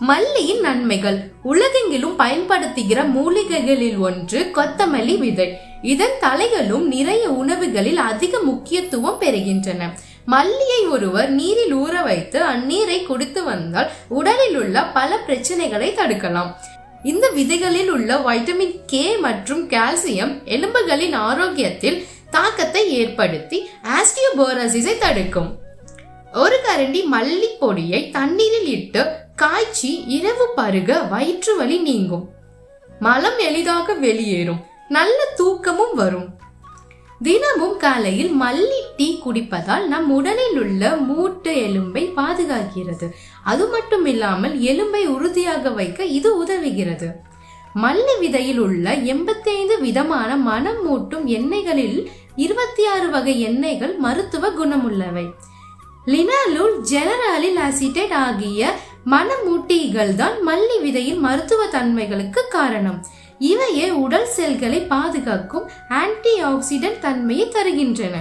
மல்லியின் நன்மைகள். உலகெங்கிலும் பயன்படுத்துகிற மூலிகைகளில் ஒன்று கொத்தமல்லி விதை. இதன் தலைகளும் நிறைய உணவுகளில் அதிக முக்கியத்துவம் பெறுகின்றன. மல்லியை ஒருவர் நீரில் ஊற வைத்து அந்நீரை குடித்து வந்தால் உடலில் உள்ள பல பிரச்சனைகளை தடுக்கலாம். இந்த விதைகளில் உள்ள வைட்டமின் கே மற்றும் கால்சியம் எலும்புகளின் ஆரோக்கியத்தில் தாக்கத்தை ஏற்படுத்தி ஆஸ்டியோபோரசிஸை தடுக்கும். ஒரு கரண்டி மல்லி பொடியை தண்ணீரில் இட்டு காய்ச்சி இரவு பருக வயிற்று வலி நீங்கும். மலம் எளிதாக வெளியேறும். நல்ல தூக்கமும் வரும். தினமும் காலையில் மல்லி டீ குடிப்பதால் நம் உடலில் உள்ள மூட்டு எலும்பை பாதுகாக்கிறது. அது மட்டும் இல்லாமல் எலும்பை உறுதியாக வைக்க இது உதவுகிறது. மல்லி விதையில் உள்ள எண்பத்தைந்து விதமான மனம் மூட்டும் எண்ணெய்களில் இருபத்தி ஆறு வகை எண்ணெய்கள் மருத்துவ குணமுள்ளவை. லினாலுல் ஜெனராலில் அசிட்டேட் ஆகிய மனமூட்டிகள் தான் மல்லி விதையின் மருத்துவ தன்மைகளுக்கு காரணம். இவையே உடல் செல்களை பாதுகாக்கும் ஆன்டி ஆக்சிடென்ட் தன்மையை தருகின்றன.